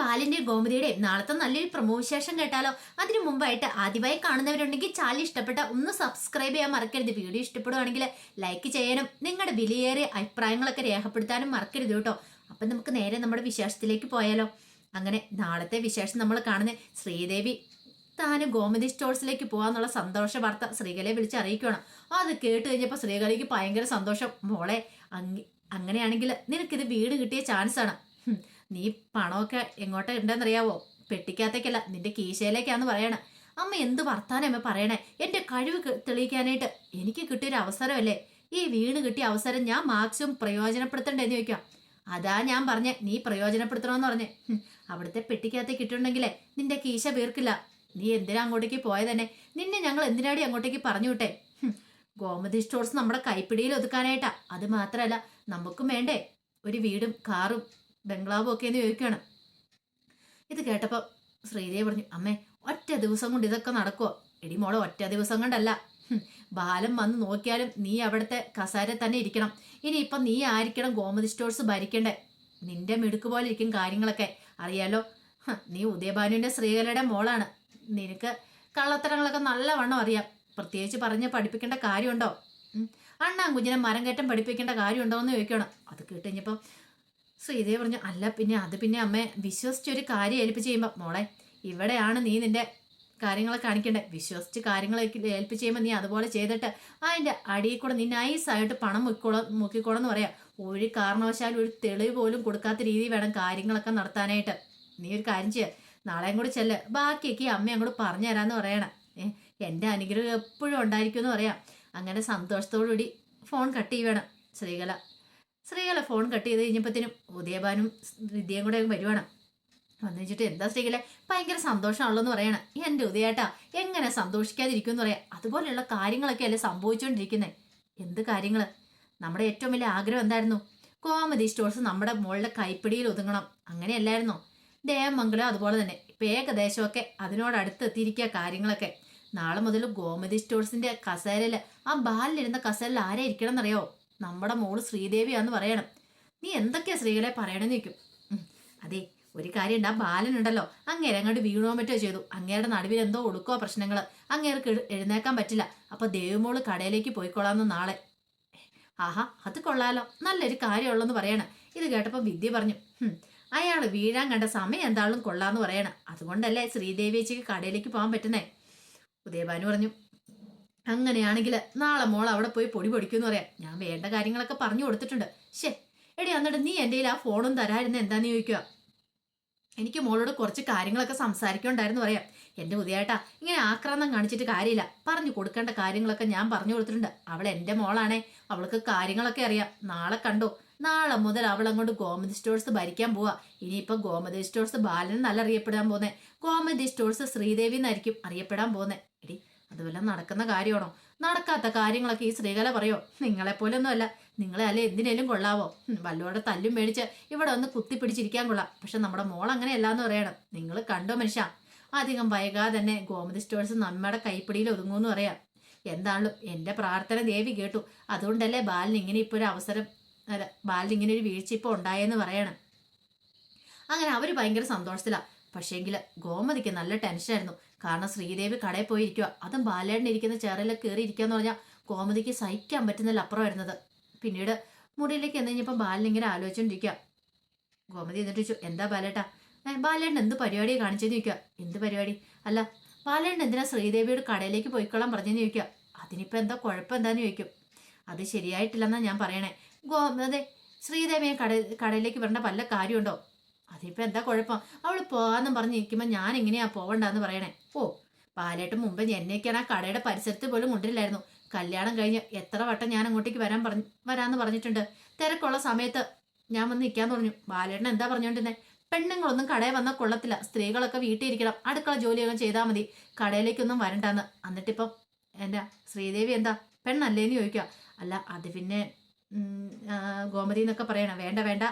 ബാലിന്റെയും ഗോമതിയുടെയും നാളത്തെ നല്ലൊരു പ്രമോ വിശേഷം കേട്ടാലോ? അതിനു മുമ്പായിട്ട് ആദ്യമായി കാണുന്നവരുണ്ടെങ്കിൽ ചാനൽ ഇഷ്ടപ്പെട്ട ഒന്ന് സബ്സ്ക്രൈബ് ചെയ്യാൻ മറക്കരുത്. വീഡിയോ ഇഷ്ടപ്പെടുവാണെങ്കിൽ ലൈക്ക് ചെയ്യാനും നിങ്ങളുടെ വിലയേറിയ അഭിപ്രായങ്ങളൊക്കെ രേഖപ്പെടുത്താനും മറക്കരുത് കേട്ടോ. അപ്പം നമുക്ക് നേരെ നമ്മുടെ വിശേഷത്തിലേക്ക് പോയാലോ. അങ്ങനെ നാളത്തെ വിശേഷം നമ്മൾ കാണുന്ന ശ്രീദേവി താനും ഗോമതി സ്റ്റോഴ്സിലേക്ക് പോകാന്നുള്ള സന്തോഷ വാർത്ത ശ്രീകലയെ വിളിച്ച് അറിയിക്കണം അത് കേട്ട് കഴിഞ്ഞപ്പോൾ ശ്രീകലയ്ക്ക് ഭയങ്കര സന്തോഷം. മോളെ അങ്ങ അങ്ങനെയാണെങ്കിൽ നിനക്കിത് വീട് കിട്ടിയ ചാൻസാണ് നീ പണമൊക്കെ എങ്ങോട്ടേ ഉണ്ടെന്നറിയാവോ പെട്ടിക്കകത്തേക്കല്ല നിന്റെ കീശയിലേക്കാന്ന് പറയണ. അമ്മ എന്ത് വർത്താനമ്മ പറയണേ? എന്റെ കഴിവ് തെളിയിക്കാനായിട്ട് എനിക്ക് കിട്ടിയൊരു അവസരമല്ലേ? ഈ വീണ് കിട്ടിയ അവസരം ഞാൻ മാക്സിമം പ്രയോജനപ്പെടുത്തണ്ടെന്ന് ചോദിക്കാം അതാ ഞാൻ പറഞ്ഞേ നീ പ്രയോജനപ്പെടുത്തണമെന്ന് പറഞ്ഞേ. അവിടുത്തെ പെട്ടിക്കകത്തേക്ക് കിട്ടുന്നുണ്ടെങ്കിലേ നിന്റെ കീശ വീർക്കില്ല. നീ എന്തിനാ അങ്ങോട്ടേക്ക് പോയതന്നെ? നിന്നെ ഞങ്ങൾ എന്തിനാടി അങ്ങോട്ടേക്ക് പറഞ്ഞു വിട്ടെ? ഗോമതി സ്റ്റോർസ് നമ്മുടെ കൈപ്പിടിയിൽ ഒതുക്കാനായിട്ടാ. അത് മാത്രമല്ല നമുക്കും വേണ്ടേ? ഒരു വീടും കാറും ബംഗ്ലാവും ഒക്കെ എന്ന് ചോദിക്കുകയാണ്. ഇത് കേട്ടപ്പോൾ ശ്രീദേവി പറഞ്ഞു അമ്മേ ഒറ്റ ദിവസം കൊണ്ട് ഇതൊക്കെ നടക്കുമോ എടി മോളെ ഒറ്റ ദിവസം കൊണ്ടല്ല. ബാലം വന്ന് നോക്കിയാലും നീ അവിടുത്തെ കസാര തന്നെ ഇരിക്കണം. ഇനി ഇനിയിപ്പം നീ ആയിരിക്കണം ഗോമതി സ്റ്റോഴ്സ് ഭരിക്കണ്ടേ. നിന്റെ മിടുക്ക് പോലെ ഇരിക്കും കാര്യങ്ങളൊക്കെ. അറിയാലോ? നീ ഉദയഭാനുവിന്റെ ശ്രീകലയുടെ മോളാണ്. നിനക്ക് കള്ളത്തരങ്ങളൊക്കെ നല്ലവണ്ണം അറിയാം. പ്രത്യേകിച്ച് പറഞ്ഞ് പഠിപ്പിക്കേണ്ട കാര്യമുണ്ടോ. അണ്ണാൻ കുഞ്ഞിനെ മരം കയറ്റം പഠിപ്പിക്കേണ്ട കാര്യമുണ്ടോ എന്ന് ചോദിക്കണം അത് കേട്ടുകഴിഞ്ഞപ്പം ശ്രീദേവി പറഞ്ഞു അല്ല പിന്നെ അത് പിന്നെ അമ്മ വിശ്വസിച്ചൊരു കാര്യം ഏൽപ്പിച്ച് ചെയ്യുമ്പോൾ മോളെ ഇവിടെയാണ് നീ നിന്റെ കാര്യങ്ങളെ കാണിക്കണ്ടേ? വിശ്വസിച്ച് കാര്യങ്ങളൊക്കെ ഏൽപ്പിച്ച് ചെയ്യുമ്പോൾ നീ അതുപോലെ ചെയ്തിട്ട് അതിന്റെ അടിയിൽ കൂടെ നീ നൈസായിട്ട് പണം മുക്കിക്കോളാം മുക്കിക്കോളെന്ന് പറയാം. ഒരു കാരണവശാലും ഒരു തെളിവ് പോലും കൊടുക്കാത്ത രീതിയിൽ വേണം കാര്യങ്ങളൊക്കെ നടത്താനായിട്ട്. നീ ഒരു കാര്യം ചെയ്യുക നാളെയും കൂടി ചെല്ല്. ബാക്കിയൊക്കെ അമ്മ അങ്ങോട്ട് പറഞ്ഞു തരാമെന്ന് പറയണം. എന്റെ അനുഗ്രഹം എപ്പോഴും ഉണ്ടായിരിക്കുമെന്ന് പറയാം. അങ്ങനെ സന്തോഷത്തോടുകൂടി ഫോൺ കട്ട് ചെയ്യണം ശ്രീകല. ശ്രീകല ഫോൺ കട്ട് ചെയ്ത് കഴിഞ്ഞപ്പോഴത്തേനും ഉദയഭാനും വിദ്യയും കൂടെ വരുവാണ്. വന്നു വെച്ചിട്ട് എന്താ ശ്രീകല ഭയങ്കര സന്തോഷമാണല്ലോ എന്ന് പറയണം. എന്റെ ഉദയേട്ടാ എങ്ങനെ സന്തോഷിക്കാതിരിക്കും എന്ന് പറയാം. അതുപോലെയുള്ള കാര്യങ്ങളൊക്കെ അല്ലേ സംഭവിച്ചുകൊണ്ടിരിക്കുന്നത് എന്ത് കാര്യങ്ങൾ നമ്മുടെ ഏറ്റവും വലിയ ആഗ്രഹം എന്തായിരുന്നു? കോമഡി സ്റ്റോഴ്സ് നമ്മുടെ മോളുടെ കൈപ്പിടിയിൽ ഒതുങ്ങണം. അങ്ങനെയല്ലായിരുന്നോ? ദേവമംഗലം അതുപോലെ തന്നെ. ഇപ്പം ഏകദേശമൊക്കെ അതിനോടടുത്ത് എത്തിയിരിക്കുക കാര്യങ്ങളൊക്കെ. നാളെ മുതൽ ഗോമതി സ്റ്റോഴ്സിന്റെ കസേരയിൽ ആ ബാലിലിരുന്ന കസേരയിൽ ആരെ ഇരിക്കണം എന്നറിയോ നമ്മുടെ മോൾ ശ്രീദേവിയാന്ന് പറയണം. നീ എന്തൊക്കെയാ സ്ത്രീകളെ പറയണമെന്ന് നിൽക്കും അതെ ഒരു കാര്യം കാര്യമുണ്ട് ആ ബാലനുണ്ടല്ലോ. അങ്ങേരെ അങ്ങോട്ട് വീണോ മറ്റോ ചെയ്തു. അങ്ങേരുടെ നടുവിൽ എന്തോ ഒടുക്കോ പ്രശ്നങ്ങൾ അങ്ങേർക്ക് എഴുന്നേക്കാൻ പറ്റില്ല. അപ്പൊ ദേവമോൾ കടയിലേക്ക് പോയിക്കൊള്ളാന്ന് നാളെ. ആഹാ അത് കൊള്ളാലോ. നല്ലൊരു കാര്യമുള്ളെന്ന് പറയണം. ഇത് കേട്ടപ്പോൾ വിദ്യ പറഞ്ഞു "ഹും, അയാൾ വീഴാൻ കണ്ട സമയം എന്താളും കൊള്ളാന്ന് പറയണം. അതുകൊണ്ടല്ലേ ശ്രീദേവിയേച്ചിക്ക് കടയിലേക്ക് പോകാൻ പറ്റുന്നേ? ഉദയഭാനു പറഞ്ഞു അങ്ങനെയാണെങ്കിൽ നാളെ മോൾ അവിടെ പോയി പൊടി പൊടിക്കുമെന്ന് പറയാം. ഞാൻ വേണ്ട കാര്യങ്ങളൊക്കെ പറഞ്ഞു കൊടുത്തിട്ടുണ്ട്. ശേ എടി എന്നിട്ട് നീ എന്റെ ആ ഫോണും തരായിരുന്ന എന്താന്ന് ചോദിക്കുക? എനിക്ക് മോളോട് കുറച്ച് കാര്യങ്ങളൊക്കെ സംസാരിക്കണ്ടായിരുന്നു പറയാം. എന്റെ പുതിയേട്ടാ ഇങ്ങനെ ആക്രമണം കാണിച്ചിട്ട് കാര്യമില്ല. പറഞ്ഞു കൊടുക്കേണ്ട കാര്യങ്ങളൊക്കെ ഞാൻ പറഞ്ഞു കൊടുത്തിട്ടുണ്ട്. അവൾ എന്റെ മോളാണേ അവൾക്ക് കാര്യങ്ങളൊക്കെ അറിയാം. നാളെ കണ്ടു? നാളെ മുതൽ അവൾ അങ്ങോട്ട് ഗോമതി സ്റ്റോഴ്സ് ഭരിക്കാൻ പോവാ. ഇനിയിപ്പോൾ ഗോമതി സ്റ്റോഴ്സ് ബാലൻ നല്ല അറിയപ്പെടാൻ പോന്നെ. ഗോമതി സ്റ്റോഴ്സ് ശ്രീദേവി എന്നായിരിക്കും അറിയപ്പെടാൻ പോന്നെ. എടി അതുവല്ല നടക്കുന്ന കാര്യമാണോ? നടക്കാത്ത കാര്യങ്ങളൊക്കെ ഈ സ്ത്രീകല പറയോ? നിങ്ങളെ പോലൊന്നും അല്ല നിങ്ങളെ അല്ലെ എന്തിനേലും കൊള്ളാവോ? വല്ലോടെ തല്ലും മേടിച്ച് ഇവിടെ ഒന്ന് കുത്തി കുത്തിപ്പിടിച്ചിരിക്കാൻ കൊള്ളാം. പക്ഷെ നമ്മുടെ മോൾ അങ്ങനെയല്ല എന്ന് പറയണം. നിങ്ങൾ കണ്ടോ മനുഷ്യ? അധികം വൈകാതെ തന്നെ ഗോമതി സ്റ്റോഴ്സ് നമ്മുടെ കൈപ്പിടിയിൽ ഒതുങ്ങുമെന്ന് പറയാം. എന്താണല്ലോ? എന്റെ പ്രാർത്ഥന ദേവി കേട്ടു. അതുകൊണ്ടല്ലേ ബാലിന് ഇങ്ങനെ ഇപ്പോൾ ഒരു അവസരം അല്ല ബാലിന് ഇങ്ങനെ ഒരു വീഴ്ച ഇപ്പോൾ ഉണ്ടായെന്ന് പറയണം. അങ്ങനെ അവർ ഭയങ്കര സന്തോഷത്തിലാണ് പക്ഷേങ്കിൽ ഗോമതിക്ക് നല്ല ടെൻഷനായിരുന്നു. കാരണം ശ്രീദേവി കടയിൽ പോയിരിക്കുക അതും ബാലേടനെ ഇരിക്കുന്ന ചെയറിൽ കയറി എന്ന് പറഞ്ഞാൽ ഗോമതിക്ക് സഹിക്കാൻ പറ്റുന്നില്ല അപ്പുറം വരുന്നത്. പിന്നീട് മുറിയിലേക്ക് എന്ന് കഴിഞ്ഞപ്പോൾ ബാലൻ ഇങ്ങനെ ആലോചിച്ചുകൊണ്ടിരിക്കുക ഗോമതി എന്നിട്ട് ചോദിച്ചു എന്താ ബാലേട്ടാ? ബാലേട്ടൻ എന്ത് പരിപാടി കാണിച്ചെന്ന് ചോദിക്കുക എന്ത് പരിപാടി? അല്ല ബാലേട്ടൻ എന്തിനാ ശ്രീദേവിയുടെ കടയിലേക്ക് പോയിക്കൊള്ളാൻ പറഞ്ഞെന്ന് ചോദിക്കുക അതിനിപ്പോൾ എന്താ കുഴപ്പം എന്താന്ന് ചോദിക്കും. അത് ശരിയായിട്ടില്ലെന്നാ ഞാൻ പറയണേ. ഗോ അതെ ശ്രീദേവിയെ കട കടയിലേക്ക് വരേണ്ട വല്ല കാര്യമുണ്ടോ? അതിപ്പോ എന്താ കുഴപ്പം? അവൾ പോവാന്നും പറഞ്ഞ് നിൽക്കുമ്പോൾ ഞാൻ എങ്ങനെയാ പോവണ്ടെന്ന് പറയണേ? ഓ പാലേട്ട് മുമ്പ് എന്നെയൊക്കെയാണ് ആ കടയുടെ പരിസരത്ത് പോലും കൊണ്ടില്ലായിരുന്നു കല്യാണം കഴിഞ്ഞ് എത്ര വട്ടം ഞാൻ അങ്ങോട്ടേക്ക് വരാൻ പറഞ്ഞു വരാന്ന് പറഞ്ഞിട്ടുണ്ട്. തിരക്കുള്ള സമയത്ത് ഞാൻ വന്ന് നിൽക്കാന്ന് പറഞ്ഞു ബാലേട്ടൻ എന്താ പറഞ്ഞുകൊണ്ടിരുന്നത് പെണ്ണുങ്ങളൊന്നും കടയിൽ വന്നാൽ കൊള്ളത്തില്ല. സ്ത്രീകളൊക്കെ വീട്ടിൽ ഇരിക്കണം അടുക്കള ജോലിയൊക്കെ ചെയ്താൽ മതി. കടയിലേക്കൊന്നും വരണ്ടാന്ന്. എന്നിട്ടിപ്പം എന്റെ ശ്രീദേവി എന്താ? പെണ്ണല്ലേന്ന് ചോദിക്കുക അല്ല അത് പിന്നെ ഗോമതി എന്നൊക്കെ പറയണം. വേണ്ട വേണ്ട.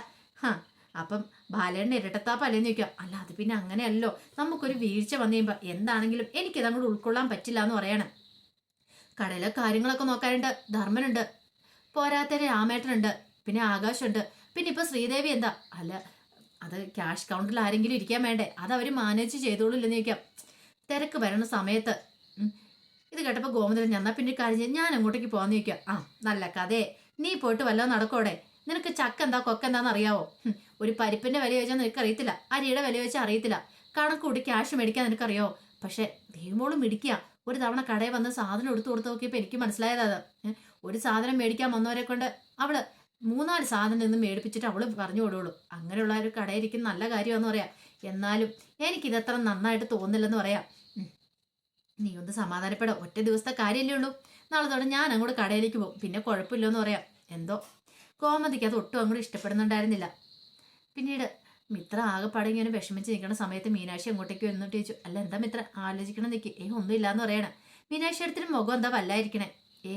ഹാ അപ്പം ബാലേണ്ണ ഇരട്ടത്താപ്പല്ലേന്ന് ചോദിക്കാം അല്ല അത് പിന്നെ അങ്ങനെയല്ലോ. നമുക്കൊരു വീഴ്ച വന്നു കഴിയുമ്പോൾ എന്താണെങ്കിലും എനിക്കിത് അങ്ങോട്ട് ഉൾക്കൊള്ളാൻ പറ്റില്ല എന്ന് പറയണം. കടയിലെ കാര്യങ്ങളൊക്കെ നോക്കാനുണ്ട് ധർമ്മനുണ്ട്. പോരാത്തതിന് രാമേട്ടനുണ്ട്. പിന്നെ ആകാശുണ്ട്. പിന്നെ ഇപ്പൊ ശ്രീദേവി എന്താ? അല്ല അത് ക്യാഷ് കൗണ്ടറിൽ ആരെങ്കിലും ഇരിക്കാൻ വേണ്ടേ? അത് അവർ മാനേജ് ചെയ്തോളില്ലെന്ന് ചോദിക്കാം തിരക്ക് വരണ സമയത്ത് ഇത് കേട്ടപ്പോൾ ഗോമതി ഞാൻ പിന്നെ കാര്യം ഞാൻ അങ്ങോട്ടേക്ക് പോകാന്ന് ചോദിക്കാം ആ നല്ല കഥയെ. നീ പോയിട്ട് വല്ലതും നടക്കോടെ നിനക്ക് ചക്ക എന്താ കൊക്ക എന്താന്ന് അറിയാവോ? ഒരു പരിപ്പിന്റെ വില ചോദിച്ചാൽ നിനക്ക് അറിയത്തില്ല അരിയുടെ വില ചോദിച്ചാൽ അറിയത്തില്ല. കണക്ക് കൂടി ക്യാഷ് മേടിക്കാൻ നിനക്കറിയോ? പക്ഷെ ദൈവമോളും മിടിക്കുക ഒരു തവണ കടയിൽ വന്ന് സാധനം എടുത്തു കൊടുത്ത് നോക്കിയപ്പോൾ എനിക്ക് മനസ്സിലായത് ഒരു സാധനം മേടിക്കാൻ വന്നവരെ കൊണ്ട് അവൾ മൂന്നാൽ സാധനം നിന്ന് മേടിപ്പിച്ചിട്ട് അവൾ പറഞ്ഞു കൊടുക്കുള്ളൂ അങ്ങനെയുള്ള ഒരു കടയിരിക്കുന്ന നല്ല കാര്യമാണെന്ന് പറയാം. എന്നാലും എനിക്കിതത്ര നന്നായിട്ട് തോന്നില്ലെന്ന് പറയാം. നീ ഒന്ന് സമാധാനപ്പെടാം. ഒറ്റ ദിവസത്തെ കാര്യമല്ലേ ഉള്ളൂ. നാളെ തൊട്ട് ഞാൻ അങ്ങോട്ട് കടയിലേക്ക് പോകും. പിന്നെ കുഴപ്പമില്ലെന്ന് പറയാം. എന്തോ കോമതിക്ക് അത് ഒട്ടും അങ്ങോട്ട് ഇഷ്ടപ്പെടുന്നുണ്ടായിരുന്നില്ല. പിന്നീട് മിത്ര ആകെപ്പാടെ ഇങ്ങനെ വിഷമിച്ച് നിൽക്കുന്ന സമയത്ത് മീനാക്ഷി അങ്ങോട്ടേക്ക് വന്നിട്ട് ചോദിച്ചു. അല്ല എന്താ മിത്ര? ആലോചിക്കണം നിൽക്കി ഏ ഒന്നുമില്ലാന്ന് പറയണേ. മീനാക്ഷി എടുത്തിട്ട് മുഖം എന്താ വല്ലായിരിക്കണേ? ഏ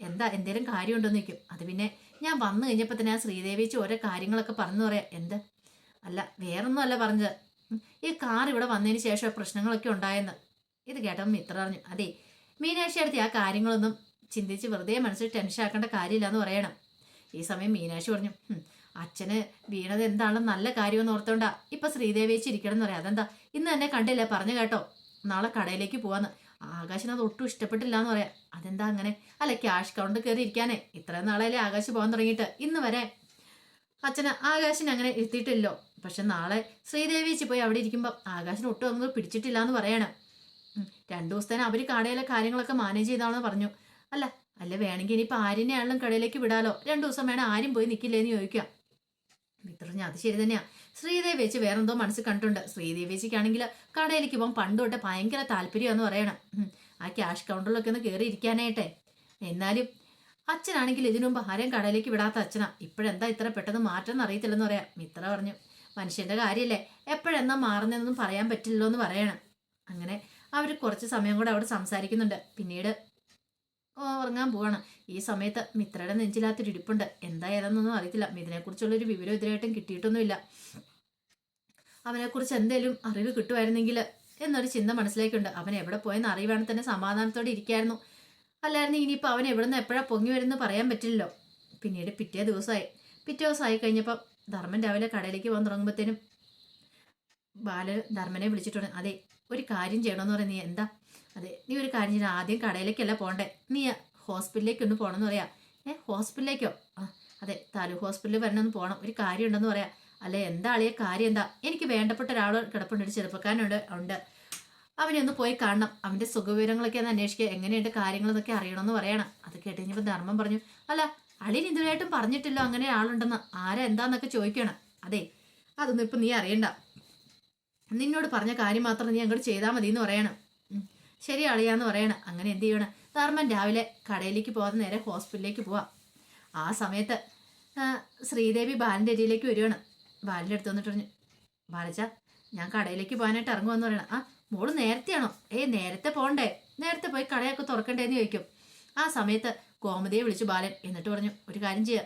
എന്താ? എന്തേലും കാര്യമുണ്ടോ നിൽക്കും അത് പിന്നെ ഞാൻ വന്നു കഴിഞ്ഞപ്പോൾ തന്നെ ആ ശ്രീദേവിച്ച് ഓരോ കാര്യങ്ങളൊക്കെ പറഞ്ഞു പറയാം. എന്ത്? അല്ല വേറൊന്നും അല്ല പറഞ്ഞത് ഈ കാർ ഇവിടെ വന്നതിന് ശേഷം പ്രശ്നങ്ങളൊക്കെ ഉണ്ടായെന്ന്. ഇത് കേട്ടപ്പോൾ മിത്ര പറഞ്ഞു. അതെ മീനാക്ഷി അടുത്ത് ആ കാര്യങ്ങളൊന്നും ചിന്തിച്ച് വെറുതെ മനസ്സിൽ ടെൻഷൻ ആക്കേണ്ട കാര്യമില്ല എന്ന് പറയണം. ഈ സമയം മീനാക്ഷി പറഞ്ഞു "ഹും, അച്ഛന് വീണത് എന്താണ് നല്ല കാര്യമെന്ന് ഓർത്തോണ്ടാ. ഇപ്പൊ ശ്രീദേവി ഇരിക്കണം എന്ന് പറയാം. അതെന്താ? ഇന്ന് തന്നെ കണ്ടില്ല? പറഞ്ഞു കേട്ടോ. നാളെ കടയിലേക്ക് പോവാന്ന്. ആകാശിന് അത് ഒട്ടും ഇഷ്ടപ്പെട്ടില്ല എന്ന് പറയാം. അതെന്താ അങ്ങനെ? അല്ല ക്യാഷ് കൗണ്ട് കയറി ഇരിക്കാനേ. ഇത്രയും നാളെയല്ലേ ആകാശ് പോകാൻ തുടങ്ങിയിട്ട്. ഇന്ന് വരെ അച്ഛന് ആകാശിന് അങ്ങനെ എത്തിയിട്ടില്ലോ. പക്ഷെ നാളെ ശ്രീദേവിച്ച് പോയി അവിടെ ഇരിക്കുമ്പോൾ ആകാശിന് ഒട്ടും അങ്ങ് പിടിച്ചിട്ടില്ല എന്ന് പറയണം. രണ്ടു ദിവസത്തേന് അവർ കടയിലെ കാര്യങ്ങളൊക്കെ മാനേജ് ചെയ്താണെന്ന് പറഞ്ഞു. അല്ല അല്ല വേണമെങ്കിൽ ഇനിയിപ്പോൾ ആര്യനെയാണെങ്കിലും കടയിലേക്ക് വിടാലോ? രണ്ടു ദിവസം വേണം ആരും പോയി നിൽക്കില്ലേന്ന് ചോദിക്കാം. മിത്രഞ്ഞ അത് ശരി തന്നെയാ. ശ്രീദേവി വെച്ച് വേറെന്തോ മനസ്സിൽ കണ്ടിട്ടുണ്ട്. ശ്രീദേവി വെച്ചിക്കാണെങ്കിൽ കടയിലേക്ക് പോകാൻ പണ്ട് തൊട്ട് ഭയങ്കര താല്പര്യമെന്ന് പറയണം. ആ ക്യാഷ് കൗണ്ടറിലൊക്കെ ഒന്ന് കയറി ഇരിക്കാനായിട്ടെ. എന്നാലും അച്ഛനാണെങ്കിൽ ഇതിനു മുമ്പ് ആരെയും കടയിലേക്ക് വിടാത്ത അച്ഛനാ. ഇപ്പോഴെന്താ ഇത്ര പെട്ടെന്ന് മാറ്റം അറിയത്തില്ലെന്ന് പറയാം. മിത്ര പറഞ്ഞു മനുഷ്യന്റെ കാര്യമല്ലേ എപ്പോഴെന്നാ മാറുന്നതെന്നും പറയാൻ പറ്റില്ലല്ലോ എന്ന് പറയണം. അങ്ങനെ അവർ കുറച്ച് സമയം കൂടെ അവിടെ സംസാരിക്കുന്നുണ്ട്. പിന്നീട് ഉറങ്ങാൻ പോവാണ്. ഈ സമയത്ത് മിത്രയുടെ നെഞ്ചിലാത്തൊരു ഇരിപ്പുണ്ട് എന്താ ഏതെന്നൊന്നും അറിയത്തില്ല. ഇതിനെക്കുറിച്ചുള്ളൊരു വിവരം ഇതിനായിട്ടും കിട്ടിയിട്ടൊന്നുമില്ല. അവനെക്കുറിച്ച് എന്തേലും അറിവ് കിട്ടുമായിരുന്നെങ്കിൽ എന്നൊരു ചിന്ത മനസ്സിലേക്കുണ്ട്. അവൻ എവിടെ പോയെന്ന് അറിയുവാണെങ്കിൽ തന്നെ സമാധാനത്തോടെ ഇരിക്കായിരുന്നു. അല്ലായിരുന്നു ഇനിയിപ്പോൾ അവൻ എവിടെ നിന്ന് എപ്പോഴാണ് പൊങ്ങി വരുന്നത് പറയാൻ പറ്റില്ലല്ലോ. പിന്നീട് പിറ്റേ ദിവസമായി പിറ്റേ ദിവസമായി കഴിഞ്ഞപ്പം ധർമ്മൻ രാവിലെ കടയിലേക്ക് പോകാൻ തുടങ്ങുമ്പോഴത്തേനും ബാല ധർമ്മനെ വിളിച്ചിട്ടുണ്ട്. അതെ ഒരു കാര്യം ചെയ്യണമെന്ന് പറയാം. നീ എന്താ? അതെ നീ ഒരു കാര്യം ചെയ്യണം ആദ്യം കടയിലേക്കല്ല പോണ്ടേ നീ ഹോസ്പിറ്റലിലേക്ക് ഒന്ന് പോകണമെന്ന് പറയാ. ഏ ഹോസ്പിറ്റലിലേക്കോ? ആ അതെ താലൂക്ക് ഹോസ്പിറ്റലിൽ വരണമെന്ന് പോകണം. ഒരു കാര്യം ഉണ്ടെന്ന് പറയാം. അല്ലെ എന്താ അളിയ കാര്യം എന്താ? എനിക്ക് വേണ്ടപ്പെട്ട ഒരാൾ കിടപ്പുണ്ട്. ഒരു ചെറുപ്പക്കാരനുണ്ട് ഉണ്ട്. അവനെ ഒന്ന് പോയി കാണണം. അവന്റെ സുഖവിവരങ്ങളൊക്കെ ഒന്ന് അന്വേഷിക്കുക എങ്ങനെയുണ്ട് കാര്യങ്ങളെന്നൊക്കെ അറിയണമെന്ന് പറയണം. അത് കേട്ട് കഴിഞ്ഞപ്പോൾ ധർമ്മം പറഞ്ഞു അല്ല അളിയൻ ഇതുവരെയായിട്ടും പറഞ്ഞിട്ടില്ലോ അങ്ങനെ ആളുണ്ടെന്ന് ആരാ എന്താന്നൊക്കെ ചോദിക്കണം. അതെ അതൊന്നും ഇപ്പം നീ അറിയണ്ട. നിന്നോട് പറഞ്ഞ കാര്യം മാത്രം നീ അങ്ങോട്ട് ചെയ്താൽ മതി എന്ന് പറയണം. ശരി അളിയാന്ന് പറയണം. അങ്ങനെ എന്ത് ചെയ്യണം? ധർമ്മൻ രാവിലെ കടയിലേക്ക് പോകാതെ നേരെ ഹോസ്പിറ്റലിലേക്ക് പോവാം. ആ സമയത്ത് ശ്രീദേവി ബാലിന്റെ അരിയിലേക്ക് വരുവാണ് ബാലിന്റെ അടുത്ത് വന്നിട്ട് പറഞ്ഞു ബാലച്ച ഞാൻ കടയിലേക്ക് പോകാനായിട്ട് ഇറങ്ങുമെന്ന് പറയണം. ആ മോൾ നേരത്തെയാണോ? ഏയ് നേരത്തെ പോകണ്ടേ. നേരത്തെ പോയി കടയൊക്കെ തുറക്കണ്ടേന്ന് ചോദിക്കും. ആ സമയത്ത് ഗോമതിയെ വിളിച്ചു ബാലൻ. എന്നിട്ട് പറഞ്ഞു ഒരു കാര്യം ചെയ്യുക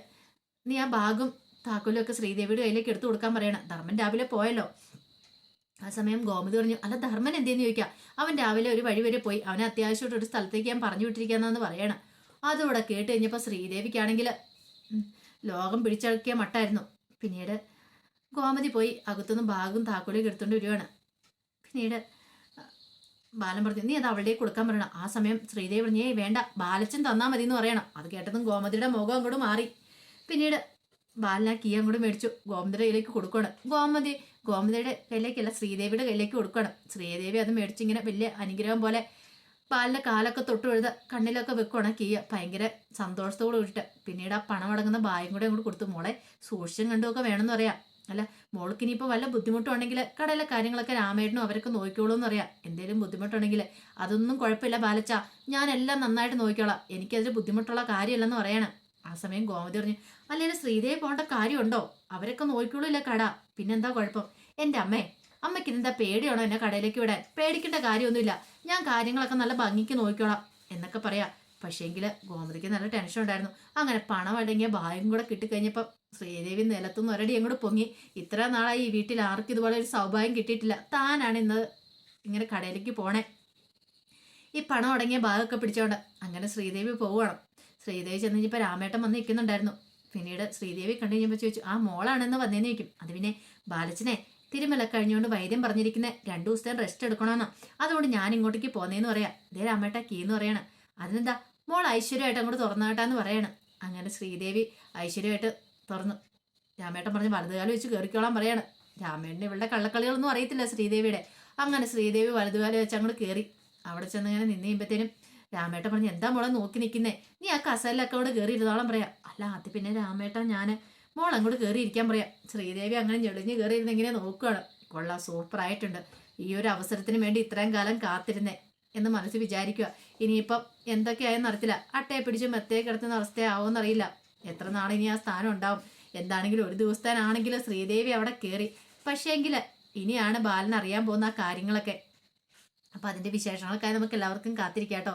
നീ ആ ബാഗും താക്കോലും ഒക്കെ ശ്രീദേവിയുടെ കയ്യിലേക്ക് എടുത്തു കൊടുക്കാൻ പറയണം. ധർമ്മൻ രാവിലെ പോയല്ലോ. ആ സമയം ഗോമതി പറഞ്ഞു അല്ല ധർമ്മൻ എന്തേന്ന് ചോദിക്കാം? അവൻ രാവിലെ ഒരു വഴി വരെ പോയി അവനെ അത്യാവശ്യമായിട്ട് ഒരു സ്ഥലത്തേക്ക് ഞാൻ പറഞ്ഞു വിട്ടിരിക്കാന്നു പറയണം. അതോടെ കേട്ട് കഴിഞ്ഞപ്പോൾ ശ്രീദേവിക്കാണെങ്കിൽ ലോകം പിടിച്ചടക്കിയ മട്ടായിരുന്നു. പിന്നീട് ഗോമതി പോയി അകത്തുനിന്ന് ബാഗും താക്കോലും എടുത്തുകൊണ്ട് വരുവാണ്. പിന്നീട് ബാലൻ പറഞ്ഞു നീ അത് അവളുടെ കൊടുക്കാൻ പറയണം. ആ സമയം ശ്രീദേവി പറഞ്ഞു വേണ്ട ബാലച്ചൻ തന്നാൽ മതി എന്ന് പറയണം. അത് കേട്ടതും ഗോമതിയുടെ മുഖം അങ്ങോട്ട് മാറി. പിന്നീട് ബാലനാ കീ അങ്ങോട്ട് മേടിച്ചു ഗോമതിയുടെ കയ്യിലേക്ക് കൊടുക്കുകയാണ് ഗോമതി ഗോമതിയുടെ കയ്യിലേക്കല്ല ശ്രീദേവിയുടെ കയ്യിലേക്ക് കൊടുക്കണം. ശ്രീദേവി അത് മേടിച്ചിങ്ങനെ വലിയ അനുഗ്രഹം പോലെ പാലിന്റെ കാലൊക്കെ തൊട്ട് എഴുത കണ്ണിലൊക്കെ വെക്കുവാണ് കീയ ഭയങ്കര സന്തോഷത്തോട് കൂടിയിട്ട്. പിന്നീട് ആ പണം അടങ്ങുന്ന ബായും കൂടെ അങ്ങോട്ട് കൊടുത്തു. മോളെ സൂക്ഷിച്ചും കണ്ടുമൊക്കെ വേണമെന്ന് പറയാം. അല്ല മോൾക്ക് ഇനിയിപ്പോൾ വല്ല ബുദ്ധിമുട്ടുണ്ടെങ്കിൽ കടയിലെ കാര്യങ്ങളൊക്കെ രാമേട്ടനും അവരൊക്കെ നോക്കിക്കോളൂ എന്ന് പറയാം. എന്തെങ്കിലും ബുദ്ധിമുട്ടുണ്ടെങ്കിൽ അതൊന്നും കുഴപ്പമില്ല ബാലച്ച. ഞാനെല്ലാം നന്നായിട്ട് നോക്കിക്കോളാം. എനിക്കതിൽ ബുദ്ധിമുട്ടുള്ള കാര്യമല്ലെന്ന് പറയണം. ആ സമയം ഗോമതി പറഞ്ഞു അല്ലെങ്കിൽ ശ്രീദേവി പോകേണ്ട കാര്യമുണ്ടോ? അവരൊക്കെ നോക്കിക്കോളൂല്ല കട. പിന്നെന്താ കുഴപ്പം? എന്റെ അമ്മേ അമ്മയ്ക്ക് ഇതെന്താ പേടിയാണോ എന്നെ കടയിലേക്ക് വിടാൻ? പേടിക്കേണ്ട കാര്യമൊന്നുമില്ല. ഞാൻ കാര്യങ്ങളൊക്കെ നല്ല ഭംഗിക്ക് നോക്കിക്കോളാം എന്നൊക്കെ പറയാം. പക്ഷേങ്കിൽ ഗോമതിക്ക് നല്ല ടെൻഷൻ ഉണ്ടായിരുന്നു. അങ്ങനെ പണം അടങ്ങിയ ഭാഗ്യം കൂടെ കിട്ടിക്കഴിഞ്ഞപ്പോൾ ശ്രീദേവി നിലത്തുനിന്ന് ഒരടി അങ്ങോട്ട് പൊങ്ങി. ഇത്ര നാളായി ഈ വീട്ടിൽ ആർക്കും ഇതുപോലെ ഒരു സൗഭാഗ്യം കിട്ടിയിട്ടില്ല. താനാണ് ഇന്ന് ഇങ്ങനെ കടയിലേക്ക് പോണേ. ഈ പണം അടങ്ങിയ ഭാഗമൊക്കെ പിടിച്ചോണ്ട് അങ്ങനെ ശ്രീദേവി പോവുകയാണ്. ശ്രീദേവി ചെന്ന് കഴിഞ്ഞപ്പോൾ രാമേട്ടൻ വന്ന് നിൽക്കുന്നുണ്ടായിരുന്നു. പിന്നീട് ശ്രീദേവി കണ്ടു കഴിഞ്ഞപ്പോൾ ചോദിച്ചു ആ മോളാണെന്ന് വന്നേന്ന് ചോദിക്കും. അത് പിന്നെ ബാലച്ചനെ തിരുമല കഴിഞ്ഞുകൊണ്ട് വൈദ്യം പറഞ്ഞിരിക്കുന്ന രണ്ടു ദിവസത്തെ റെസ്റ്റ് എടുക്കണമെന്നാ അതുകൊണ്ട് ഞാൻ ഇങ്ങോട്ടേക്ക് പോന്നേന്ന് പറയാം. ഇതേ രാമേട്ട കീ എന്ന് പറയണം. അതിനെന്താ? മോൾ ഐശ്വര്യമായിട്ട് അങ്ങോട്ട് തുറന്നാട്ടാന്ന് പറയണം. അങ്ങനെ ശ്രീദേവി ഐശ്വര്യമായിട്ട് തുറന്നു. രാമേട്ടൻ പറഞ്ഞ് വലതുകാലം വെച്ച് കയറിക്കോളാൻ പറയാണ്. രാമേട്ടന്റെ ഇവളുടെ കള്ളക്കളികളൊന്നും അറിയത്തില്ല ശ്രീദേവിയുടെ. അങ്ങനെ ശ്രീദേവി വലതുകാലം വെച്ച് അങ്ങോട്ട് കയറി അവിടെ ചെന്ന് ഇങ്ങനെ നിന്ന് കഴിയുമ്പത്തേനും രാമേട്ടൻ പറഞ്ഞു എന്താ മോളെ നോക്കി നിൽക്കുന്നേ നീ ആ കസലിലൊക്കെ അവിടെ കയറി ഇരുന്നോളം പറയാം. അല്ല അത് പിന്നെ രാമേട്ടൻ ഞാൻ മോൾ അങ്ങോട്ട് കയറി ഇരിക്കാൻ പറയാം. ശ്രീദേവി അങ്ങനെ ഞെളിഞ്ഞ് കയറി ഇരുന്ന് ഇങ്ങനെ നോക്കുകയാണ് കൊള്ളാം സൂപ്പറായിട്ടുണ്ട് ഈ ഒരു അവസരത്തിന് വേണ്ടി ഇത്രയും കാലം കാത്തിരുന്നേ എന്ന് മനസ്സിൽ വിചാരിക്കുക ഇനിയിപ്പം എന്തൊക്കെയായെന്ന് അറിയത്തില്ല. അട്ടയെ പിടിച്ച് മെത്തയെ കിടത്തുന്ന അവസ്ഥയാവുമെന്നറിയില്ല എത്ര നാളെ ഇനി ആ സ്ഥാനം ഉണ്ടാവും? എന്താണെങ്കിലും ഒരു ദിവസത്തേനാണെങ്കിലും ശ്രീദേവി അവിടെ കയറി പക്ഷേങ്കിൽ ഇനിയാണ് ബാലൻ അറിയാൻ പോകുന്ന ആ കാര്യങ്ങളൊക്കെ. അപ്പം അതിന്റെ വിശേഷങ്ങൾക്കായി നമുക്ക് എല്ലാവർക്കും കാത്തിരിക്കാം കേട്ടോ